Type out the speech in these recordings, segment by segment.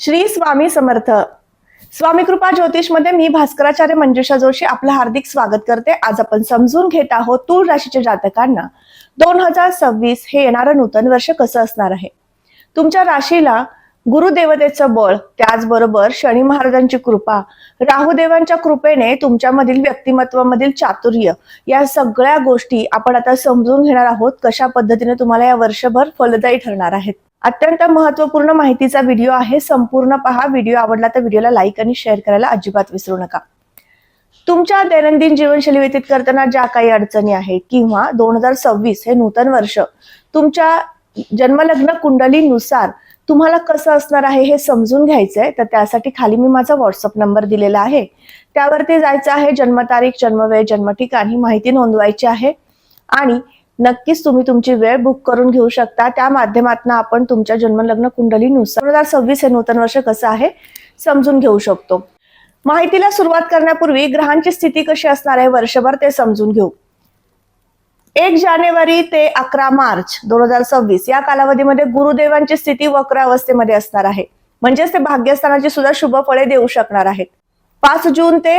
श्री स्वामी समर्थ. स्वामी कृपा ज्योतिषमध्ये मी भास्कराचार्य मंजुषा जोशी आपलं हार्दिक स्वागत करते. आज आपण समजून घेत आहोत तूळ राशीच्या जातकांना दोन हजार सव्वीस हे येणारं नूतन वर्ष कसं असणार आहे? तुमच्या राशीला गुरुदेवतेचं बळ त्याचबरोबर शनी महाराजांची कृपा राहुदेवांच्या कृपेने तुमच्यामधील व्यक्तिमत्वामधील चातुर्य या सगळ्या गोष्टी आपण आता समजून घेणार आहोत कशा पद्धतीने तुम्हाला या वर्षभर फलदायी ठरणार आहेत. अत्यंत महत्त्वपूर्ण माहितीचा व्हिडिओ आहे. संपूर्ण पहा. व्हिडिओ आवडला तर व्हिडिओला लाईक आणि शेअर करायला अजिबात विसरू नका. तुमच्या दैनंदिन जीवनशैली व्यतीत करताना ज्या काही अडचणी आहेत किंवा दोन हजार सव्वीस हे नूतन वर्ष तुमच्या जन्मलग्न कुंडलीनुसार तुम्हाला कसं असणार आहे हे समजून घ्यायचंय. तर त्यासाठी खाली मी माझा व्हॉट्सअप नंबर दिलेला आहे. त्यावरती जायचं आहे. जन्मतारीख जन्मवेळ जन्मठिकाण ही माहिती नोंदवायची आहे. आणि नक्कीच तुम्ही तुमची वेळ बुक करून घेऊ शकता. त्या माध्यमातून आपण तुमच्या जन्मलग्न कुंडलीनुसार दोन हजार सव्वीस हे नूतन वर्ष कसं आहे समजून घेऊ शकतो. माहितीला सुरुवात करण्यापूर्वी ग्रहांची स्थिती कशी असणार आहे वर्षभर ते समजून घेऊ. एक जानेवारी ते अकरा मार्च दोन हजार सव्वीस या कालावधीमध्ये गुरुदेवांची स्थिती वक्र अवस्थेमध्ये असणार आहे. म्हणजेच ते भाग्यस्थानाची सुद्धा शुभ फळे देऊ शकणार आहेत. पाच जून ते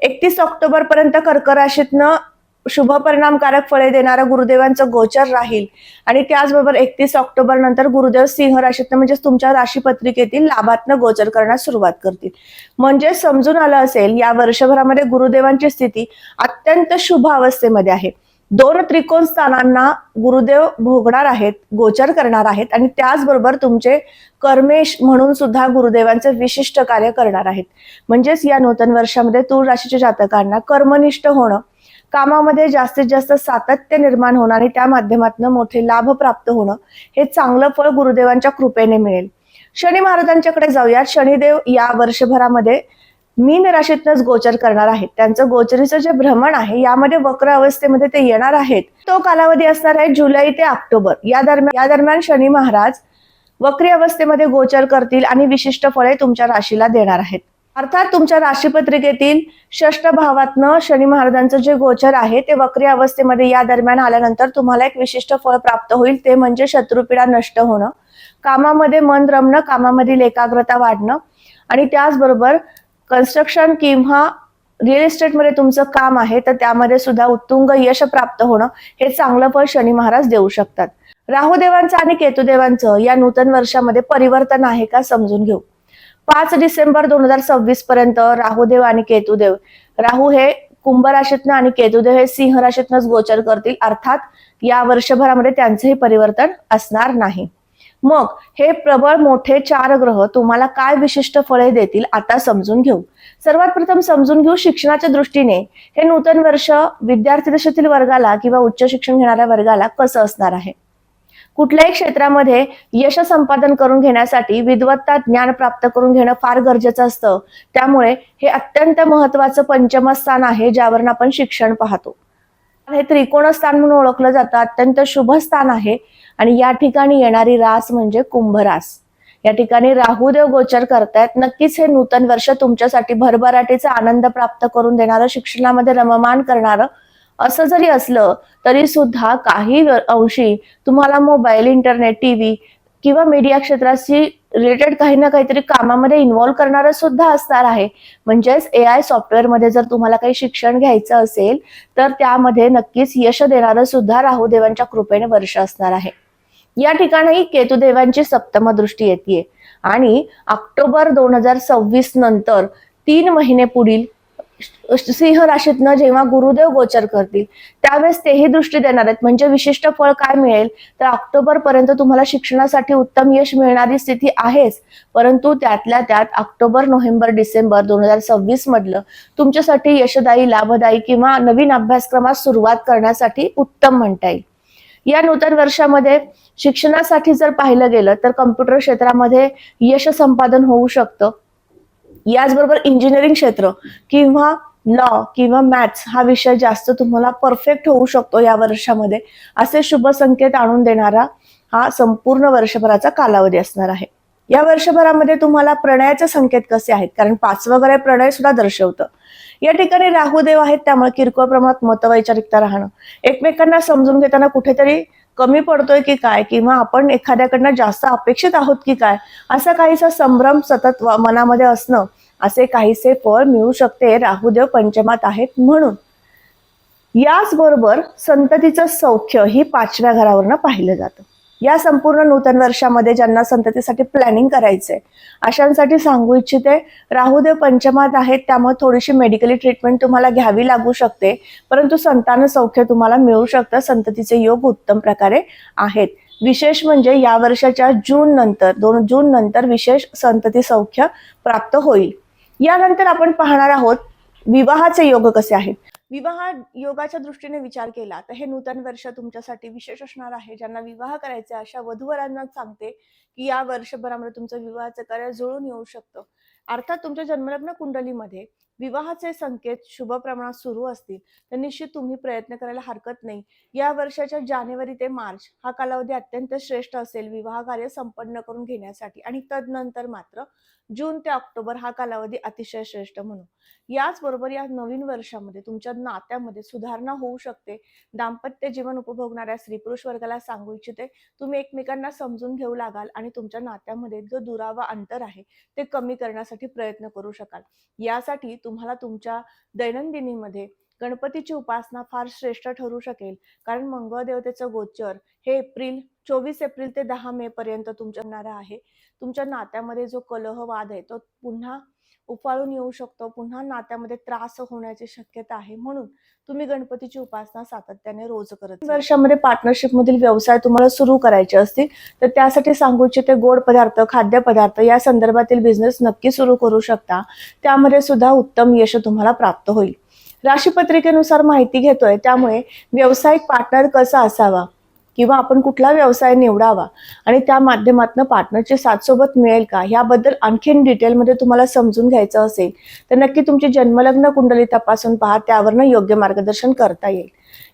एकतीस ऑक्टोबर पर्यंत कर्क राशीतनं शुभ परिणामकारक फळे देणारा गुरुदेवांचं गोचर राहील. आणि त्याचबरोबर एकतीस ऑक्टोबर नंतर गुरुदेव सिंह राशीतनं म्हणजेच तुमच्या राशी पत्रिकेतील लाभातनं गोचर करण्यास सुरुवात करतील. म्हणजे समजून आलं असेल या वर्षभरामध्ये गुरुदेवांची स्थिती अत्यंत शुभ अवस्थेमध्ये आहे. दोन त्रिकोण स्थानांना गुरुदेव भोगणार आहेत गोचर करणार आहेत आणि त्याचबरोबर तुमचे कर्मेश म्हणून सुद्धा गुरुदेवांचे विशिष्ट कार्य करणार आहेत. म्हणजेच या नूतन वर्षामध्ये तूळ राशीच्या जातकांना कर्मनिष्ठ होणं कामामध्ये जास्तीत जास्त सातत्य निर्माण होणं आणि त्या माध्यमातून मोठे लाभ प्राप्त होणं हे चांगलं फळ गुरुदेवांच्या कृपेने मिळेल. शनी महाराजांच्याकडे जाऊयात. शनिदेव या वर्षभरामध्ये मीन राशीतनच गोचर करणार आहेत. त्यांचं गोचरीचं जे भ्रमण आहे यामध्ये वक्र अवस्थेमध्ये ते येणार आहेत. तो कालावधी असणार आहे जुलै ते ऑक्टोबर. या दरम्यान या दरम्यान शनी महाराज वक्री अवस्थेमध्ये गोचर करतील आणि विशिष्ट फळे तुमच्या राशीला देणार आहेत. अर्थात तुमच्या राशीपत्रिकेतील षष्ठ भावातनं शनी महाराजांचं जे गोचर आहे ते वक्री अवस्थेमध्ये या दरम्यान आल्यानंतर तुम्हाला एक विशिष्ट फळ प्राप्त होईल. ते म्हणजे शत्रुपीडा नष्ट होणं. कामामध्ये मन रमणं कामामधील एकाग्रता वाढणं. आणि त्याचबरोबर कन्स्ट्रक्शन किंवा रिअल इस्टेटमध्ये तुमचं काम आहे तर त्यामध्ये सुद्धा उत्तुंग यश प्राप्त होणं हे चांगलं फळ शनी महाराज देऊ शकतात. राहुदेवांचं आणि केतुदेवांचं या नूतन वर्षामध्ये परिवर्तन आहे का समजून घेऊ. पाच डिसेंबर दोन हजार सव्वीस पर्यंत राहुदेव आणि केतुदेव राहू हे कुंभ राशीतनं आणि केतुदेव हे सिंह राशीतनच गोचर करतील. अर्थात या वर्षभरामध्ये त्यांचंही परिवर्तन असणार नाही. मग हे प्रबळ मोठे चार ग्रह तुम्हाला काय विशिष्ट फळे देतील आता समजून घेऊ. सर्वात प्रथम समजून घेऊ शिक्षणाच्या दृष्टीने हे नूतन वर्ष विद्यार्थी दशेतील वर्गाला किंवा उच्च शिक्षण घेणाऱ्या वर्गाला कसं असणार आहे? कुठल्याही क्षेत्रामध्ये यश संपादन करून घेण्यासाठी विद्वत्ता ज्ञान प्राप्त करून घेणं फार गरजेचं असतं. त्यामुळे हे अत्यंत महत्वाचं पंचम स्थान आहे ज्यावरून आपण शिक्षण पाहतो. हे त्रिकोण स्थान म्हणून ओळखलं जातं अत्यंत शुभ स्थान आहे आणि या ठिकाणी येणारी रास म्हणजे कुंभ रास या ठिकाणी राहुदेव गोचर करतायत. नक्कीच हे नूतन वर्ष तुमच्यासाठी भरभराटीचा आनंद प्राप्त करून देणारं शिक्षणामध्ये रममान करणारं असं जरी असलं तरी सुद्धा काही अंशी तुम्हाला मोबाईल इंटरनेट टीव्ही किंवा मीडिया क्षेत्राशी रिलेटेड काही ना काहीतरी कामामध्ये इन्व्हॉल्व्ह करणार सुद्धा असणार आहे. म्हणजेच ए आय सॉफ्टवेअरमध्ये जर तुम्हाला काही शिक्षण घ्यायचं असेल तर त्यामध्ये नक्कीच यश देणारं सुद्धा राहुदेवांच्या कृपेने वर्ष असणार आहे. या ठिकाणी केतुदेवांची सप्तम दृष्टी येते आणि ऑक्टोबर दोन हजार सव्वीस नंतर तीन महिने पुढील सिंह राशीतनं जेव्हा गुरुदेव गोचर करतील त्यावेळेस तेही दृष्टी देणार आहेत. म्हणजे विशिष्ट फळ काय मिळेल? तर ऑक्टोबर पर्यंत तुम्हाला शिक्षणासाठी उत्तम यश मिळणारी स्थिती आहेच. परंतु त्यातल्या त्यात ऑक्टोबर नोव्हेंबर डिसेंबर दोन हजार सव्वीस मधलं तुमच्यासाठी यशदायी लाभदायी किंवा नवीन अभ्यासक्रमात सुरुवात करण्यासाठी उत्तम म्हणता येईल. या नूतन वर्षामध्ये शिक्षणासाठी जर पाहिलं गेलं तर कम्प्युटर क्षेत्रामध्ये यश संपादन होऊ शकतं. याचबरोबर इंजिनिअरिंग क्षेत्र किंवा लॉ किंवा मॅथ्स हा विषय जास्त तुम्हाला परफेक्ट होऊ शकतो या वर्षामध्ये. असे शुभ संकेत आणून देणारा हा संपूर्ण वर्षभराचा कालावधी असणार आहे. या वर्षभरामध्ये तुम्हाला प्रणयाचे संकेत कसे आहेत? कारण पाच वगैरे प्रणय सुद्धा दर्शवतं. या ठिकाणी राहुदेव आहेत त्यामुळे किरकोळ प्रमाणात मतवैचारिकता राहणं. एकमेकांना समजून घेताना कुठेतरी कमी पडतोय की काय? किंवा आपण एखाद्याकडनं जास्त अपेक्षित आहोत की काय? असा काहीसा संभ्रम सतत मनामध्ये असणं असे काहीसे फळ मिळू शकते राहुदेव पंचमात आहेत म्हणून. याचबरोबर संततीचं सौख्य ही पाचव्या घरावरनं पाहिलं जातं. या संपूर्ण नूतन वर्षामध्ये ज्यांना संततीसाठी प्लॅनिंग करायचंय अशांसाठी सांगू इच्छिते राहुदेव पंचमात आहेत त्यामुळे थोडीशी मेडिकली ट्रीटमेंट तुम्हाला घ्यावी लागू शकते परंतु संतान सौख्य तुम्हाला मिळू शकतं संततीचे योग उत्तम प्रकारे आहेत. विशेष म्हणजे या वर्षाच्या जून नंतर दोन जून नंतर विशेष संतती सौख्य प्राप्त होईल. यानंतर आपण पाहणार आहोत विवाहाचे योग कसे आहेत. विवाह योगाच्या दृष्टीने विचार केला तर हे नूतन वर्ष तुमच्यासाठी विशेष असणार आहे. ज्यांना विवाह करायचे अशा वधूवरांना सांगते की या वर्षभरामध्ये तुमचं विवाहाचं कार्य जुळून येऊ शकतं. अर्थात तुमच्या जन्मलग्न कुंडलीमध्ये विवाहाचे संकेत शुभ प्रमाणात सुरू असतील तर निश्चित तुम्ही प्रयत्न करायला हरकत नाही. या वर्षाच्या जानेवारी ते मार्च हा कालावधी अत्यंत श्रेष्ठ असेल. विवाह कार्य संपन्न करून घेण्यासाठी आणि तदनंतर मात्र जून ते ऑक्टोबर हा कालावधी अतिशय श्रेष्ठ म्हणून. याचबरोबर या नवीन वर्षामध्ये तुमच्या नात्यामध्ये सुधारणा होऊ शकते. दाम्पत्य जीवन उपभोगणाऱ्या स्त्री पुरुष वर्गाला सांगू इच्छिते तुम्ही एकमेकांना समजून घेऊ लागाल आणि तुमच्या नात्यामध्ये जो दुरावा अंतर आहे ते कमी करण्यासाठी प्रयत्न करू शकाल. यासाठी तुम्हाला तुमच्या दैनंदिनीमध्ये गणपतीची उपासना फार श्रेष्ठ ठरू शकेल. कारण मंगळ देवतेचं गोचर हे एप्रिल चोवीस एप्रिल ते दहा मे पर्यंत तुमच्या येणार आहे. तुमच्या नात्यामध्ये जो कलह वाद आहे तो पुन्हा उफाळून येऊ शकतो. पुन्हा नात्यामध्ये त्रास होण्याची शक्यता आहे. म्हणून तुम्ही गणपतीची उपासना सातत्याने रोज करत वर्षामध्ये पार्टनरशिप मधील व्यवसाय तुम्हाला सुरू करायचे असतील तर त्यासाठी सांगू इच्छिते गोड पदार्थ खाद्यपदार्थ या संदर्भातील बिझनेस नक्की सुरू करू शकता. त्यामध्ये सुद्धा उत्तम यश तुम्हाला प्राप्त होईल. राशीपत्रिकेनुसार माहिती घेतोय. त्यामुळे व्यावसायिक पार्टनर कसा असावा? किंवा आपण कुठला व्यवसाय निवडावा आणि त्या माध्यमातून पार्टनरची साथ सोबत मिळेल का? याबद्दल आणखीन डिटेलमध्ये तुम्हाला समजून घ्यायचं असेल तर नक्की तुमची जन्मलग्न कुंडली तपासून पहा त्यावरनं योग्य मार्गदर्शन करता येईल.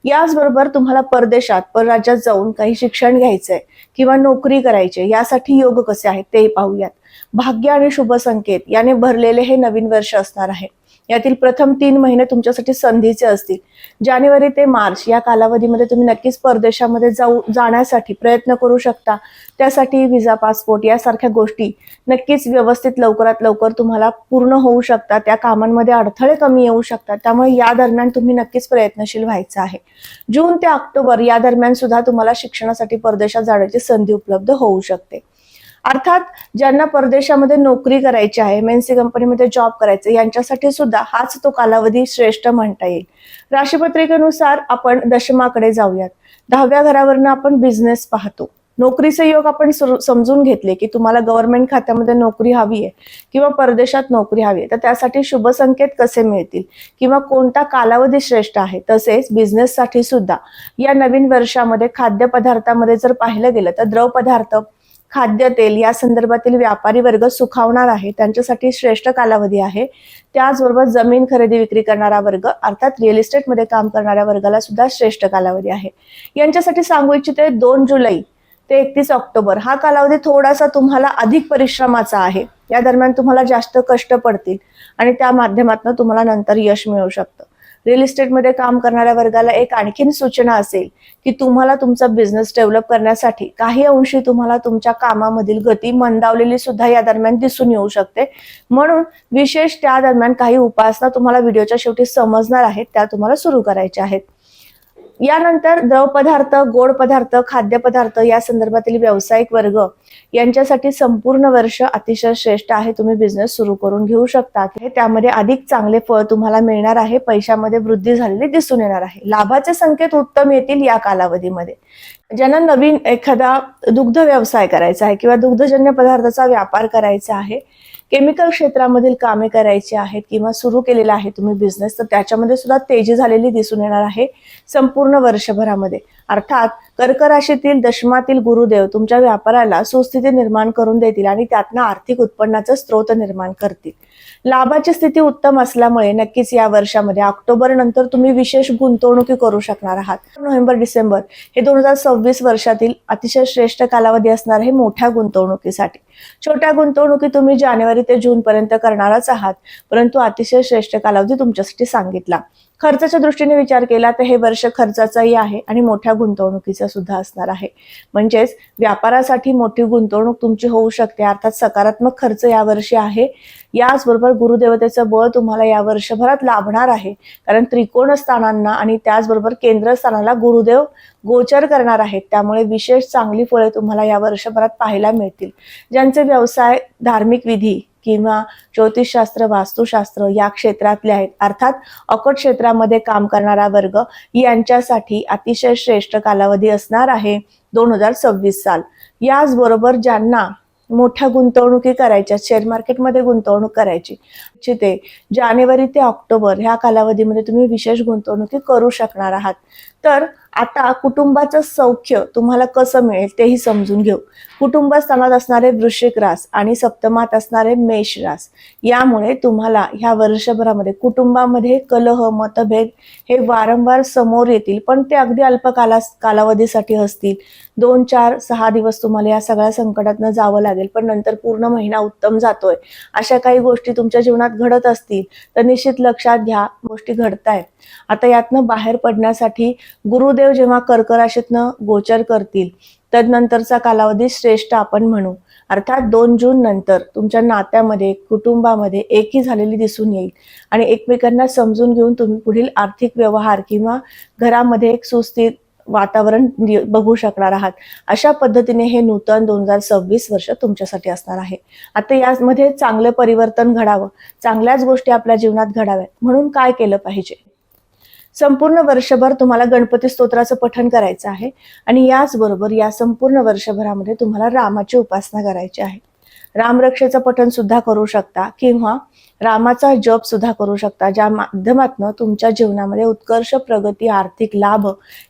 याचबरोबर तुम्हाला परदेशात परराज्यात जाऊन काही शिक्षण घ्यायचंय किंवा नोकरी करायची यासाठी योग कसे आहेत ते पाहूयात. भाग्य आणि शुभ संकेत याने भरलेले हे नवीन वर्ष असणार आहे. यातील प्रथम तीन महिने तुमच्यासाठी संधीचे असतील. जानेवारी ते मार्च या कालावधीमध्ये तुम्ही नक्कीच परदेशामध्ये जाऊ जाण्यासाठी प्रयत्न करू शकता. त्यासाठी विजा पासपोर्ट यासारख्या गोष्टी नक्कीच व्यवस्थित लवकरात लवकर तुम्हाला पूर्ण होऊ शकतात. त्या कामांमध्ये अडथळे कमी येऊ शकतात. त्यामुळे या दरम्यान तुम्ही नक्कीच प्रयत्नशील व्हायचं आहे. जून ते ऑक्टोबर या दरम्यान सुद्धा तुम्हाला शिक्षणासाठी परदेशात जाण्याची संधी उपलब्ध होऊ शकते. अर्थात ज्यांना परदेशामध्ये नोकरी करायची आहे एमएनसी कंपनीमध्ये जॉब करायचे यांच्यासाठी सुद्धा हाच तो कालावधी श्रेष्ठ म्हणता येईल. राशीपत्रिकेनुसार आपण दशमाकडे जाऊयात. दहाव्या घरावरनं आपण बिझनेस पाहतो. नोकरीचे योग आपण समजून घेतले की तुम्हाला गव्हर्नमेंट खात्यामध्ये नोकरी हवी आहे किंवा परदेशात नोकरी हवी आहे तर त्यासाठी शुभ संकेत कसे मिळतील किंवा कोणता कालावधी श्रेष्ठ आहे तसेच बिझनेससाठी सुद्धा. या नवीन वर्षामध्ये खाद्यपदार्थामध्ये जर पाहिलं गेलं तर द्रव पदार्थ खाद्यतेल या संदर्भातील व्यापारी वर्ग सुखावणार आहे. त्यांच्यासाठी श्रेष्ठ कालावधी आहे. त्याचबरोबर जमीन खरेदी विक्री करणारा वर्ग अर्थात रिअल इस्टेटमध्ये काम करणाऱ्या वर्गाला सुद्धा श्रेष्ठ कालावधी आहे. यांच्यासाठी सांगू इच्छिते दोन जुलै ते एकतीस ऑक्टोबर. हा कालावधी थोडासा तुम्हाला अधिक परिश्रमाचा आहे. या दरम्यान तुम्हाला जास्त कष्ट पडतील आणि त्या माध्यमातून तुम्हाला नंतर यश मिळू शकतं. रिअल इस्टेटमध्ये काम करणाऱ्या वर्गाला एक आणखीन सूचना असेल की तुम्हाला तुमचा बिझनेस डेव्हलप करण्यासाठी काही अंशी तुम्हाला तुमच्या कामामधील गती मंदावलेली सुद्धा या दरम्यान दिसून येऊ शकते. म्हणून विशेष त्या दरम्यान काही उपासना तुम्हाला व्हिडिओच्या शेवटी समजणार आहेत त्या तुम्हाला सुरू करायच्या आहेत. यानंतर द्रव पदार्थ गोड पदार्थ खाद्यपदार्थ या संदर्भातील व्यावसायिक वर्ग यांच्यासाठी संपूर्ण वर्ष अतिशय श्रेष्ठ आहे. तुम्ही बिझनेस सुरू करून घेऊ शकता. हे त्यामध्ये अधिक चांगले फळ तुम्हाला मिळणार आहे. पैशामध्ये वृद्धी झालेली दिसून येणार आहे. लाभाचे संकेत उत्तम येतील या कालावधीमध्ये. ज्यांना नवीन एखादा दुग्ध व्यवसाय करायचा आहे किंवा दुग्धजन्य पदार्थाचा व्यापार करायचा आहे केमिकल क्षेत्रामधील कामे करायची आहेत किंवा सुरू केलेला आहे तुम्ही बिझनेस तर त्याच्यामध्ये सुद्धा तेजी झालेली दिसून येणार आहे संपूर्ण वर्षभरामध्ये. अर्थात कर्क राशीतील दशमातील गुरुदेव तुमच्या व्यापाराला सुस्थिती निर्माण करून देतील आणि त्यातनं आर्थिक उत्पन्नाचा स्रोत निर्माण करतील. लाभाची स्थिती उत्तम असल्यामुळे नक्कीच या वर्षामध्ये ऑक्टोबर नंतर तुम्ही विशेष गुंतवणुकी करू शकणार आहात. नोव्हेंबर डिसेंबर हे दोन हजार सव्वीस वर्षातील अतिशय श्रेष्ठ कालावधी असणार आहे मोठ्या गुंतवणुकीसाठी. छोट्या गुंतवणुकी तुम्ही जानेवारी ते जून पर्यंत करणारच आहात परंतु अतिशय श्रेष्ठ कालावधी तुमच्यासाठी सांगितला. खर्चाच्या दृष्टीने विचार केला तर हे वर्ष खर्चाचंही आहे आणि मोठ्या गुंतवणुकीचं सुद्धा असणार आहे. म्हणजेच व्यापारासाठी मोठी गुंतवणूक तुमची होऊ शकते. अर्थात सकारात्मक खर्च यावर्षी आहे. याचबरोबर गुरुदेवतेचं बळ तुम्हाला या वर्षभरात लाभणार आहे. कारण त्रिकोण स्थानांना आणि त्याचबरोबर केंद्रस्थानाला गुरुदेव गोचर करणार आहेत. त्यामुळे विशेष चांगली फळे तुम्हाला या वर्षभरात पाहायला मिळतील. ज्यांचे व्यवसाय धार्मिक विधी किंवा ज्योतिषशास्त्र वास्तुशास्त्र या क्षेत्रातले आहेत. अर्थात अकट क्षेत्रामध्ये काम करणारा वर्ग यांच्यासाठी अतिशय श्रेष्ठ कालावधी असणार आहे दोन हजार सव्वीस साल. याचबरोबर ज्यांना मोठ्या गुंतवणुकी करायच्या शेअर मार्केटमध्ये गुंतवणूक करायची इच्छिते जानेवारी ते ऑक्टोबर ह्या कालावधीमध्ये तुम्ही विशेष गुंतवणुकी करू शकणार आहात. तर आता कुटुंबाचं सौख्य तुम्हाला कसं मिळेल तेही समजून घेऊ. कुटुंब स्थानात असणारे वृश्चिक रास आणि सप्तमात असणारे मेष रास यामुळे तुम्हाला ह्या वर्षभरामध्ये कुटुंबामध्ये कलह मतभेद हे वारंवार समोर येतील पण ते अगदी अल्प काला कालावधीसाठी असतील. दोन चार सहा दिवस तुम्हाला या सगळ्या संकटातनं जावं लागेल पण नंतर पूर्ण महिना उत्तम जातोय. अशा काही गोष्टी तुमच्या जीवनात घडत असतील तर निश्चित लक्षात घ्या गोष्टी घडतायत. आता यातनं बाहेर पडण्यासाठी गुरुदेव जेव्हा कर्कराशीतनं गोचर करतील तदनंतरचा कालावधी श्रेष्ठ आपण म्हणू. अर्थात दोन जून नंतर तुमच्या नात्यामध्ये कुटुंबामध्ये एकी झालेली दिसून येईल. आणि एकमेकांना समजून घेऊन तुम्ही पुढील आर्थिक व्यवहार किंवा घरामध्ये एक सुस्थिर वातावरण बघू शकणार आहात. अशा पद्धतीने हे नूतन दोन हजार सव्वीस वर्ष तुमच्यासाठी असणार आहे. आता यामध्ये चांगलं परिवर्तन घडावं. चांगल्याच गोष्टी आपल्या जीवनात घडाव्यात. म्हणून काय केलं पाहिजे? संपूर्ण वर्षभर तुम्हाला गणपती स्तोत्राचं पठण करायचं आहे. आणि याचबरोबर या संपूर्ण वर्षभरामध्ये तुम्हाला रामाची उपासना करायची आहे. रामरक्षेचं पठण सुद्धा करू शकता किंवा रामाचा जप सुद्धा करू शकता ज्या माध्यमातून तुमच्या जीवनामध्ये उत्कर्ष प्रगती आर्थिक लाभ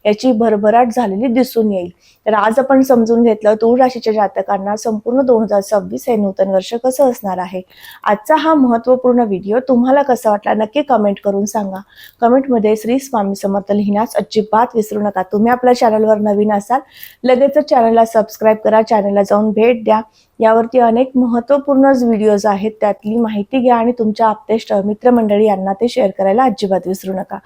याची भरभराट झालेली दिसून येईल. तर आज आपण समजून घेतलं तूळ राशीच्या जातकांना संपूर्ण दोन हजार सव्वीस हे नूतन वर्ष कसं असणार आहे? आजचा हा महत्त्वपूर्ण व्हिडिओ तुम्हाला कसा वाटला नक्की कमेंट करून सांगा. कमेंटमध्ये श्री स्वामी समर्थ लिहिण्यास अजिबात विसरू नका. तुम्ही आपल्या चॅनलवर नवीन असाल लगेचच चॅनलला सबस्क्राईब करा. चॅनलला जाऊन भेट द्या. यावरती अनेक महत्त्वपूर्ण व्हिडिओज आहेत. त्यातली माहिती घ्या आणि तुमच्या आपतेष्ट मित्रमंडळी यांना ते शेअर करायला अजिबात विसरू नका.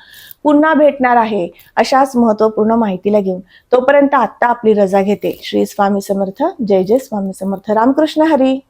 पुन्हा भेटणार आहे अशाच महत्त्वपूर्ण माहितीला घेऊन. तोपर्यंत आत्ता आपली रजा घेते. श्री स्वामी समर्थ. जय जय स्वामी समर्थ. रामकृष्ण हरी.